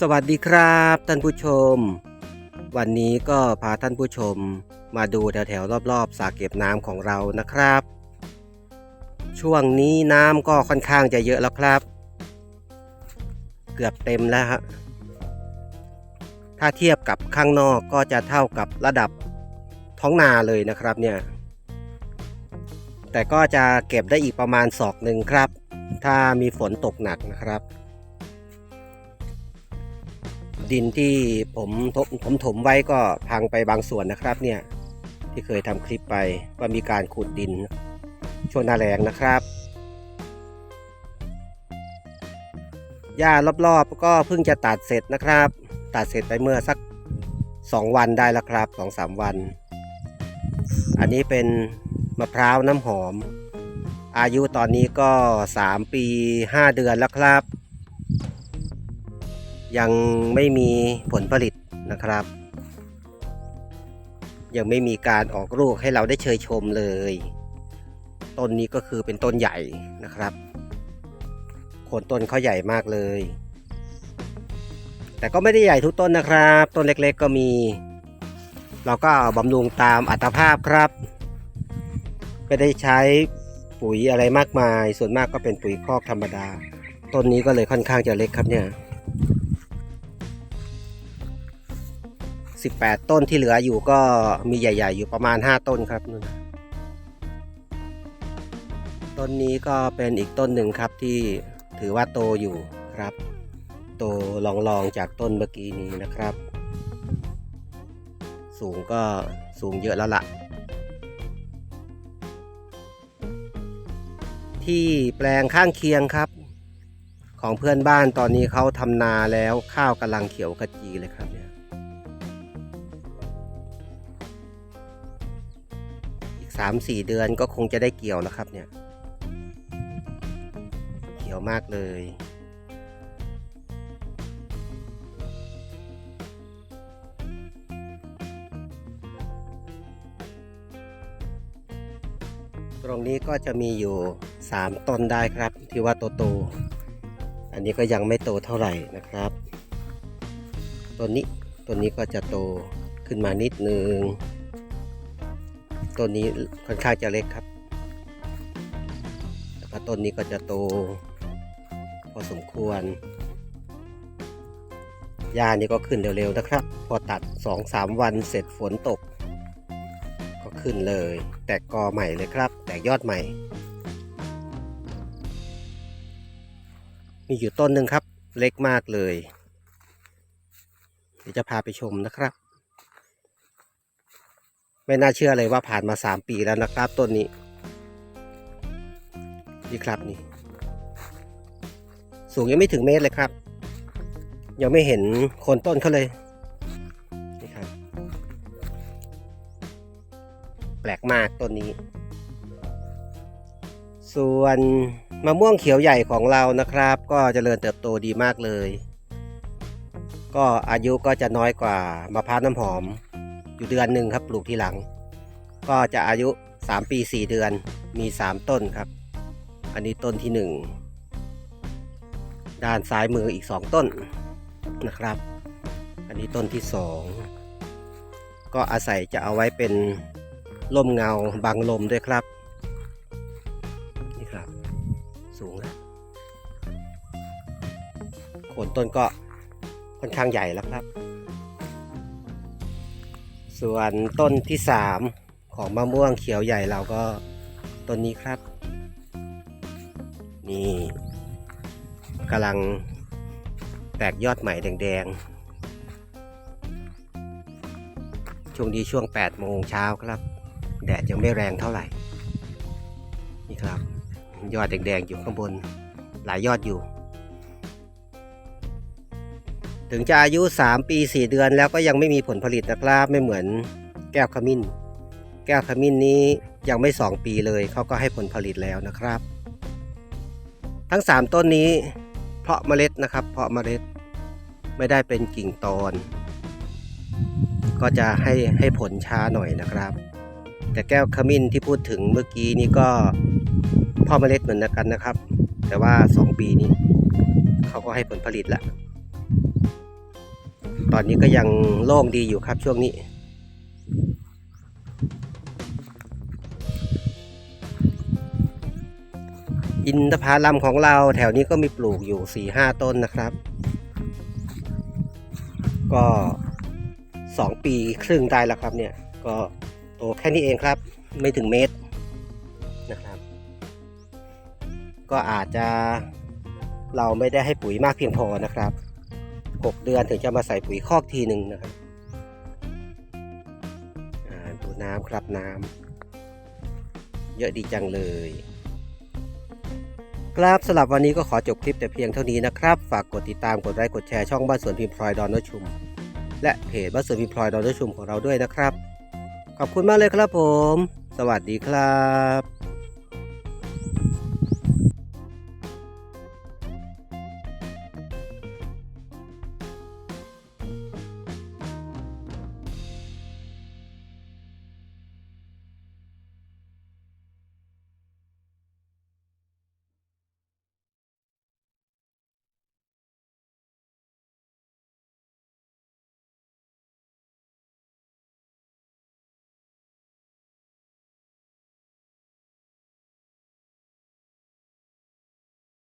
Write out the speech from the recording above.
สวัสดีครับท่านผู้ชม วันนี้ก็พาท่านผู้ชมมาดูแถวๆรอบๆสระเก็บน้ำของเรานะครับ ช่วงนี้น้ำก็ค่อนข้างจะเยอะแล้วครับ เกือบเต็มแล้วฮะถ้าเทียบกับข้างนอกก็จะเท่ากับระดับท้องนาเลยนะครับเนี่ยแต่ก็จะเก็บได้อีกประมาณศอกหนึ่งครับ ถ้ามีฝนตกหนักนะครับ ดินที่ผมถมผมถมไว้ก็พังไปบางส่วนนะครับเนี่ยที่เคยทำคลิปไปว่ามีการขุดดินช่วงหน้าแรงนะครับหญ้ารอบๆ ก็เพิ่งจะตัดเสร็จนะครับ ตัดเสร็จไปเมื่อสัก 2 วันได้แล้วครับ2-3วัน อันนี้เป็นมะพร้าวน้ำหอม อายุตอนนี้ก็ 3 ปี 5 เดือนแล้วครับ ยังไม่มีผลผลิตนะครับ ยังไม่มีการออกลูกให้เราได้เชยชมเลย ต้นนี้ก็คือเป็นต้นใหญ่นะครับโคนต้นเขาใหญ่มากเลย แต่ก็ไม่ได้ใหญ่ทุกต้นนะครับ ต้นเล็กๆก็มี เราก็บำรุงตามอัตภาพครับ ไม่ได้ใช้ปุ๋ยอะไรมากมาย ส่วนมากก็เป็นปุ๋ยคอกธรรมดา ต้นนี้ก็เลยค่อนข้างจะเล็กครับเนี่ย 18 ต้นที่เหลืออยู่ก็มีใหญ่ ๆ อยู่ประมาณ 5 ต้นครับนู่นต้นนี้ก็เป็นอีกต้นหนึ่งครับที่ถือว่าโตอยู่ครับ โตลองๆจากต้นเมื่อกี้นี้นะครับ สูงก็สูงเยอะแล้วละ่ะ ที่แปลงข้างเคียงครับของเพื่อนบ้านตอนนี้เขาทำนาแล้วข้าวกำลังเขียวขจีเลยครับเนี่ย อีกสามสี่เดือนก็คงจะได้เกี่ยวแล้วครับเนี่ยเขียวมากเลย ตรงนี้ก็จะมีอยู่ 3 ต้นได้ครับ ที่ว่าโตๆอันนี้ก็ยังไม่โตเท่าไหร่นะครับ ต้นนี้ต้นนี้ก็จะโตขึ้นมานิดนึง ต้นนี้ค่อนข้างจะเล็กครับแล้วก็ต้นนี้ก็จะโตพอสมควรหญ้านี่ก็ขึ้นเร็วๆนะครับ พอตัด 2-3 วันเสร็จฝนตก ก็ขึ้นเลย แตกกอใหม่เลยครับ แตกยอดใหม่ มีอยู่ต้นหนึ่งครับ เล็กมากเลย เดี๋ยวจะพาไปชมนะครับ ไม่น่าเชื่อเลยว่าผ่านมา 3 ปีแล้วนะครับต้นนี้นี่ครับนี่ สูงยังไม่ถึงเมตรเลยครับ ยังไม่เห็นโคนต้นเขาเลยนี่ครับ แปลกมากต้นนี้ ส่วนมะม่วงเขียวใหญ่ของเรานะครับ ก็เจริญเติบโตดีมากเลย ก็อายุก็จะน้อยกว่ามะพร้าวน้ำหอม อยู่เดือนหนึ่งครับ ปลูกทีหลัง ก็จะอายุ 3 ปี 4 เดือนมี 3 ต้นครับ อันนี้ต้นที่ 1 ด้านซ้ายมืออีก 2 ต้นนะครับ อันนี้ต้นที่ 2 ก็อาศัยจะเอาไว้เป็นร่มเงาบังลมด้วยครับนี่ครับ สูงแล้วโคนต้นก็ค่อนข้างใหญ่แล้วครับ ส่วนต้นที่3ของมะม่วงเขียวใหญ่เราก็ต้นนี้ครับ นี่กำลังแตกยอดใหม่แดงๆ ช่วงนี้ช่วง 8 โมงเช้าครับ แดดยังไม่แรงเท่าไหร่ นี่ครับ ยอดแดงๆอยู่ข้างบน หลายยอดอยู่ ถึงจะอายุ 3 ปี 4 เดือนแล้วก็ยังไม่มีผลผลิตนะครับไม่เหมือนแก้วขมิ้น แก้วขมิ้นนี้ยังไม่ 2 ปีเลยเขาก็ให้ผลผลิตแล้วนะครับ ทั้ง 3 ต้นนี้ เพาะเมล็ดนะครับ เพาะเมล็ดไม่ได้เป็นกิ่งตอน ก็จะให้ให้ผลช้าหน่อยนะครับ แต่แก้วขมิ้นที่พูดถึงเมื่อกี้นี้ก็เพ่อเมล็ดเหมือนกันนะครับ แต่ว่า 2 ปีนี้เขาก็ให้ผลผลิตแล้ว ตอนนี้ก็ยังโล่งดีอยู่ครับช่วงนี้อินทผลัมของเราแถวนี้ก็มีปลูกอยู่สี่ห้าต้นนะครับ ก็สองปีครึ่งได้แล้วครับเนี่ย ก็โตแค่นี้เองครับ ไม่ถึงเมตรนะครับ ก็อาจจะเราไม่ได้ให้ปุ๋ยมากเพียงพอนะครับ หกเดือนถึงจะมาใส่ปุ๋ยคอกทีหนึ่งนะครับดูน้ำครับน้ำเยอะดีจังเลยครับสำหรับวันนี้ก็ขอจบคลิปแต่เพียงเท่านี้นะครับ ฝากกดติดตามกดไลค์กดแชร์ช่องบ้านสวนพิมพลอยดอนนชุม และเพจบ้านสวนพิมพ์พลอยดอนนชุมของเราด้วยนะครับ ขอบคุณมากเลยครับผม สวัสดีครับ